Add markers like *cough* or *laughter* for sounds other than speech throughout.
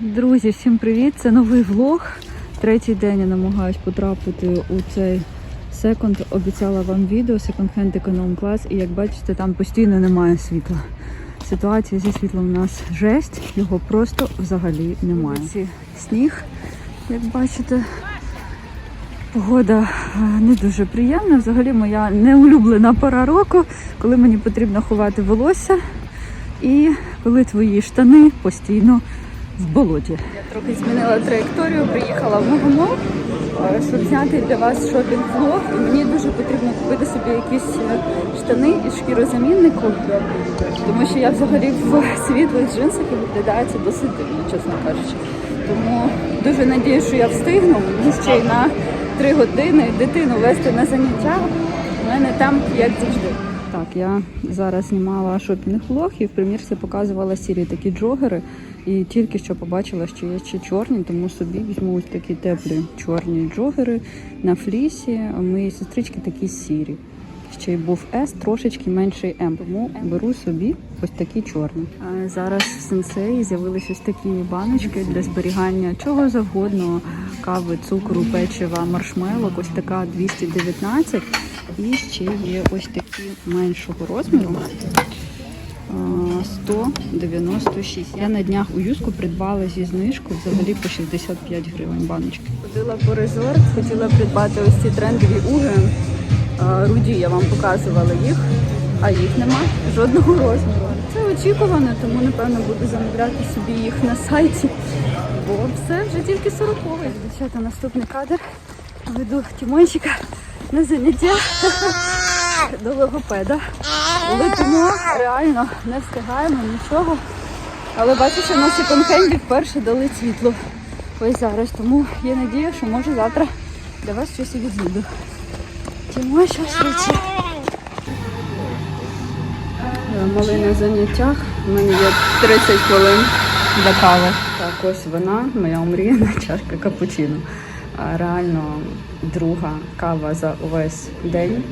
Друзі, всім привіт! Це новий влог. Третій день я намагаюсь потрапити у цей секонд. Обіцяла вам відео секонд-хенд економ клас. І як бачите, там постійно немає світла. Ситуація зі світлом у нас жесть, його просто взагалі немає. Ці сніг, як бачите, погода е, не дуже приємна. Взагалі моя неулюблена пора року, коли мені потрібно ховати волосся. І коли твої штани постійно в болоті. Я трохи змінила траєкторію, приїхала в Мегамол, е, щоб зняти для вас шопінг-влог. І мені дуже потрібно купити собі якісь е, штани із шкірозаміннику, тому що я взагалі в *laughs* світлих джинсах і виглядає це досить дивно, чесно кажучи. Тому дуже надію, що я встигну. Мені ще й на три години дитину вести на заняття. У мене там як завжди. Так, я зараз знімала шопінг-влог і в примірці показувала сірі такі джогери. І тільки що побачила, що є ще чорні, тому собі візьму ось такі теплі чорні джогери на флісі. А Моєї сестрички такі сірі. Ще й був S, трошечки менший М. Тому беру собі ось такі чорні. А зараз в сенсеї з'явились ось такі баночки для зберігання чого завгодно, кави, цукру, печива, маршмелок. Ось така 219. І ще є ось такі меншого розміру. 196. Я на днях у Юску придбала зі знижку взагалі по 65 гривень баночки. Ходила по резорт, хотіла придбати ось ці трендові уги. Руді я вам показувала їх, а їх нема жодного розміру. Це очікувано, тому напевно буду замовляти собі їх на сайті, бо все вже тільки 40 Дівчата, наступний кадр. Веду Тімончика на заняття до логопеда. Летимо, реально не встигаємо нічого. Але бачу, що на секонд-хенді вперше дали світло. Ось зараз. Тому є надія, що може завтра для вас щось і від'їду. Тімо, що швидше. Малий на заняттях. У мене є 30 хвилин до кави. Так, ось вона, моя омріяна чашка капучино. Реально друга кава за увесь день.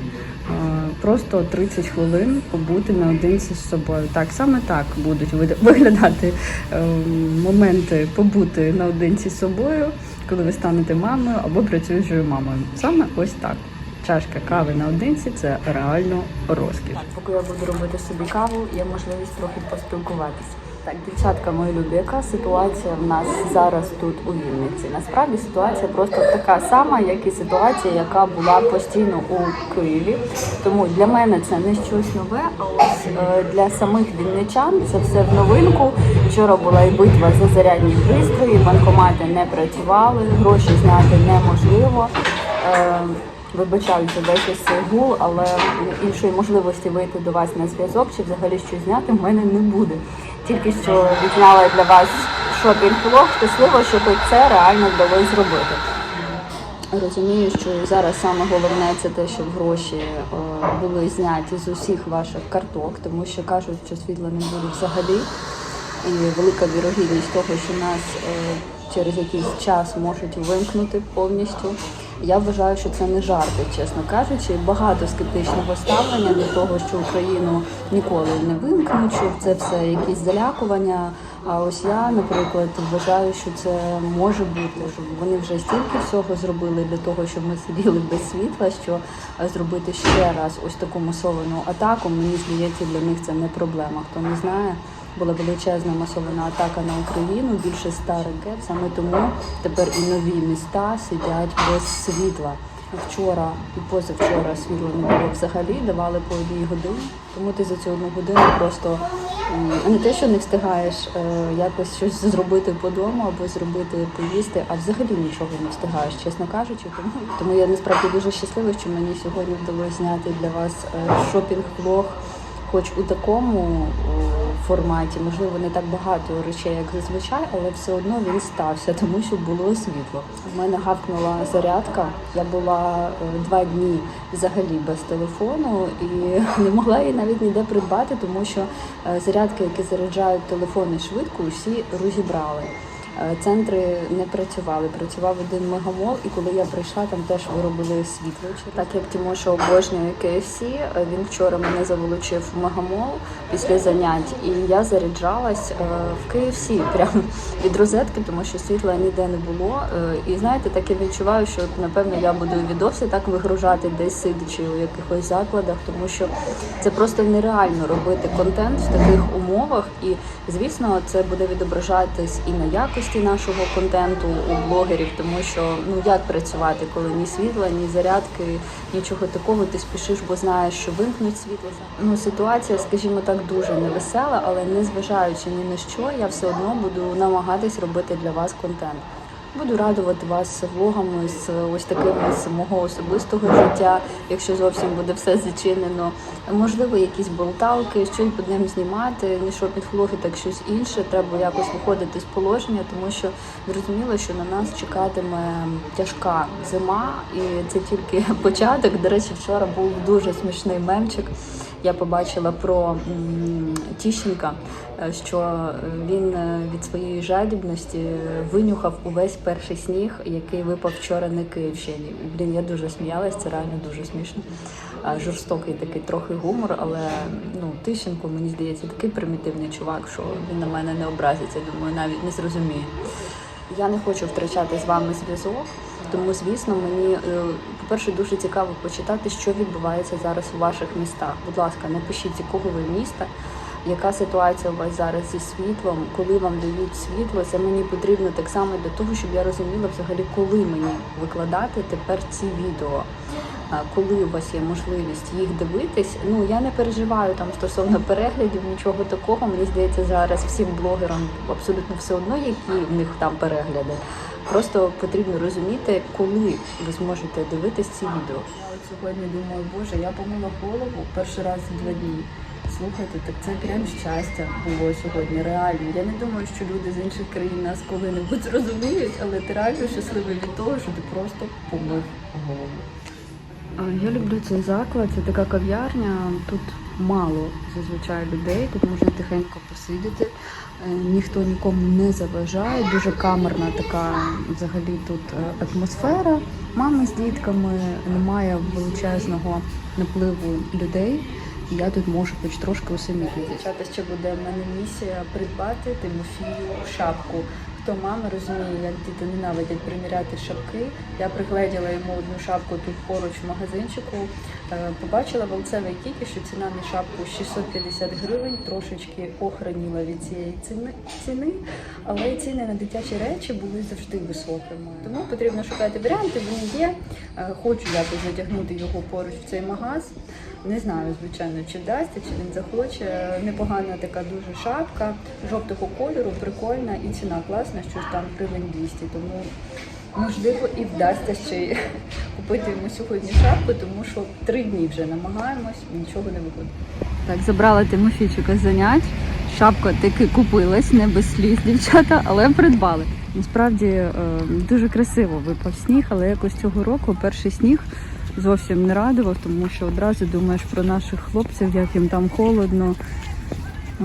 Просто 30 хвилин побути наодинці з собою. Так, саме так будуть виглядати ем, моменти побути наодинці з собою, коли ви станете мамою або працюючою мамою. Саме ось так. Чашка кави наодинці це реально розкіш. Поки я буду робити собі каву, є можливість трохи поспілкуватися. Так, дівчатка, мої любі, яка ситуація в нас зараз тут у Вінниці? Насправді ситуація просто така сама, як і ситуація, яка була постійно у Києві. Тому для мене це не щось нове. А ось е, для самих вінничан це все в новинку. Вчора була і битва за зарядні пристрої, банкомати не працювали, гроші зняти неможливо. Вибачаю за весь гул, але іншої можливості вийти до вас на зв'язок чи взагалі щось зняти в мене не буде. Тільки що відзняла для вас шопінг-влог, щасливо, що хоч це реально вдалося зробити. Розумію, що зараз саме головне це те, щоб гроші е, були зняті з усіх ваших карток, тому що кажуть, що світла не буде взагалі. І велика вірогідність того, що нас е, через якийсь час можуть вимкнути повністю. Я вважаю, що це не жарти, чесно кажучи. Багато скептичного ставлення до того, що Україну ніколи не вимкнуть, що це все якісь залякування. А ось я, наприклад, вважаю, що це може бути. Що вони вже стільки всього зробили для того, щоб ми сиділи без світла. Що зробити ще раз ось таку масовану атаку, мені здається, для них це не проблема. Хто не знає, була величезна масована атака на Україну, більше ста ракет. Саме тому тепер і нові міста сидять без світла. Вчора і позавчора світла не було взагалі, давали по одній годині. Тому ти за цю одну годину просто не те, що не встигаєш е, якось щось зробити по дому або зробити поїсти, а взагалі нічого не встигаєш, чесно кажучи. Тому, тому я насправді дуже щаслива, що мені сьогодні вдалося зняти для вас е, шопінг-влог хоч у такому форматі, можливо, не так багато речей, як зазвичай, але все одно він стався, тому що було світло. У мене гавкнула зарядка. Я була е, два дні взагалі без телефону і *laughs* не могла її навіть ніде придбати, тому що е, зарядки, які заряджають телефони швидко, усі розібрали. Е, Центри не працювали. Працював один мегамол, і коли я прийшла, там теж виробили світло. Так як Тимоша обожнює KFC, е, він вчора мене заволочив в мегамол, після занять. І я заряджалась е, в KFC прямо від розетки, тому що світла ніде не було. І знаєте, так я відчуваю, що напевно я буду відоси так вигружати десь сидячи у якихось закладах, тому що це просто нереально робити контент в таких умовах. І звісно, це буде відображатись і на якості нашого контенту у блогерів, тому що ну як працювати, коли ні світла, ні зарядки, нічого такого. Ти спішиш, бо знаєш, що вимкнуть світло. Ну ситуація, скажімо так, дуже невесела, але незважаючи ні на що, я все одно буду намагатись робити для вас контент. Буду радувати вас влогами з ось такими з мого особистого життя, якщо зовсім буде все зачинено. Можливо, якісь болталки, щось будемо знімати, не шопінг влоги, так щось інше. Треба якось виходити з положення, тому що зрозуміло, що на нас чекатиме тяжка зима, і це тільки *laughs* початок. До речі, вчора був дуже смішний мемчик. Я побачила про Тіщенка, е, що він е, від своєї жадібності винюхав увесь перший сніг, який випав вчора на Київщині. Блін, я дуже сміялась, це реально дуже смішно. Жорстокий такий трохи гумор, але ну Тищенко, мені здається, такий примітивний чувак, що він на мене не образиться. Думаю, навіть не зрозуміє. Я не хочу втрачати з вами зв'язок, тому звісно, мені е, по-перше дуже цікаво почитати, що відбувається зараз у ваших містах. Будь ласка, напишіть, з якого ви міста, яка ситуація у вас зараз зі світлом, коли вам дають світло. Це мені потрібно так само для того, щоб я розуміла взагалі, коли мені викладати тепер ці відео. Коли у вас є можливість їх дивитись, ну я не переживаю там стосовно переглядів, нічого такого. Мені здається, зараз всім блогерам абсолютно все одно, які в них там перегляди. Просто потрібно розуміти, коли ви зможете дивитись ці відео. Я от сьогодні думаю, боже, я помила голову перший раз за два дні. Слухайте, так це прям щастя було сьогодні. Реально. Я не думаю, що люди з інших країн нас коли-небудь зрозуміють, але ти реально щасливий від того, що ти просто помив голову. Я люблю цей заклад, це така кав'ярня. Тут мало зазвичай людей, тут можна тихенько посидіти, е, ніхто нікому не заважає. Дуже камерна така взагалі тут е, атмосфера. Мами з дітками, немає величезного напливу людей. Я тут можу хоч трошки усамітнити. Дівчата, ще буде в мене місія придбати Тимофію шапку. Хто мами розуміє, як діти ненавидять приміряти шапки. Я пригледіла йому одну шапку тут поруч в магазинчику. Е, Побачила в Олцевій тільки, що ціна на шапку 650 гривень, трошечки охраніла від цієї ціни, але ціни на дитячі речі були завжди високими. Тому потрібно шукати варіанти, вони є. Е, Хочу якось затягнути його поруч в цей магаз. Не знаю, звичайно, чи вдасться, чи він захоче. Непогана така дуже шапка жовтого кольору, прикольна і ціна класна, що там гривень 200. Тому можливо і вдасться ще купити йому сьогодні шапку, тому що три дні вже намагаємось, нічого не виходить. Так, забрала Тимофійчика занять. Шапка таки купилась, не без сліз, дівчата, але придбали. Насправді е, дуже красиво випав сніг, але якось цього року перший сніг зовсім не радував, тому що одразу думаєш про наших хлопців, як їм там холодно. Е,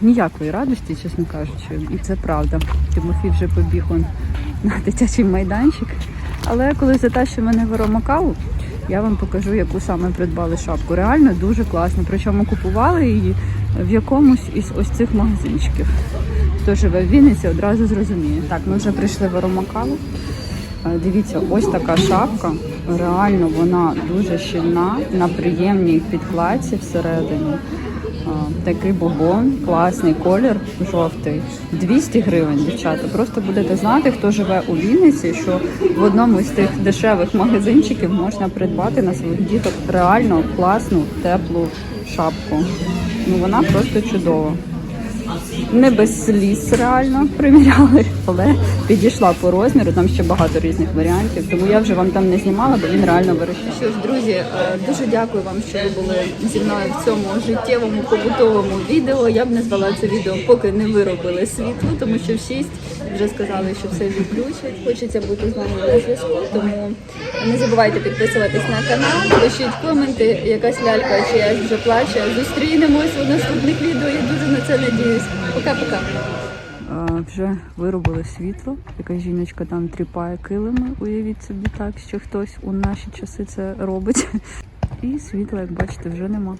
Ніякої радості, чесно кажучи, і це правда. Тимофій вже побіг он на дитячий майданчик. Але коли затащив мене в аромакаву, я вам покажу, яку саме придбали шапку. Реально дуже класно. Причому купували її в якомусь із ось цих магазинчиків. Хто живе в Вінниці, одразу зрозуміє. Так, ми вже прийшли в аромакаву. Е, Дивіться, ось така шапка. Реально вона дуже щільна, на приємній підкладці всередині. Такий бобон, класний колір, жовтий. 200 гривень, дівчата. Просто будете знати, хто живе у Вінниці, що в одному з тих дешевих магазинчиків можна придбати на своїх діток реально класну, теплу шапку. Ну вона просто чудова. Не без сліз реально приміряли, але підійшла по розміру. Там ще багато різних варіантів. Тому я вже вам там не знімала, бо він реально вирішив. Що ж, друзі, е, дуже дякую вам, що ви були зі мною в цьому життєвому побутовому відео. Я б назвала це відео, поки не виробили світло, тому що в 6 вже сказали, що все відключать. Хочеться бути з нами на зв'язку. Тому не забувайте підписуватись на канал, пишіть коменти, якась лялька чи я вже плаче. Зустрінемось у наступних відео. Я дуже на це надіюсь. Пока-пока. Вже виробили світло. Якась жіночка там тріпає килими. Уявіть собі так, що хтось у наші часи це робить. І світла, як бачите, вже нема.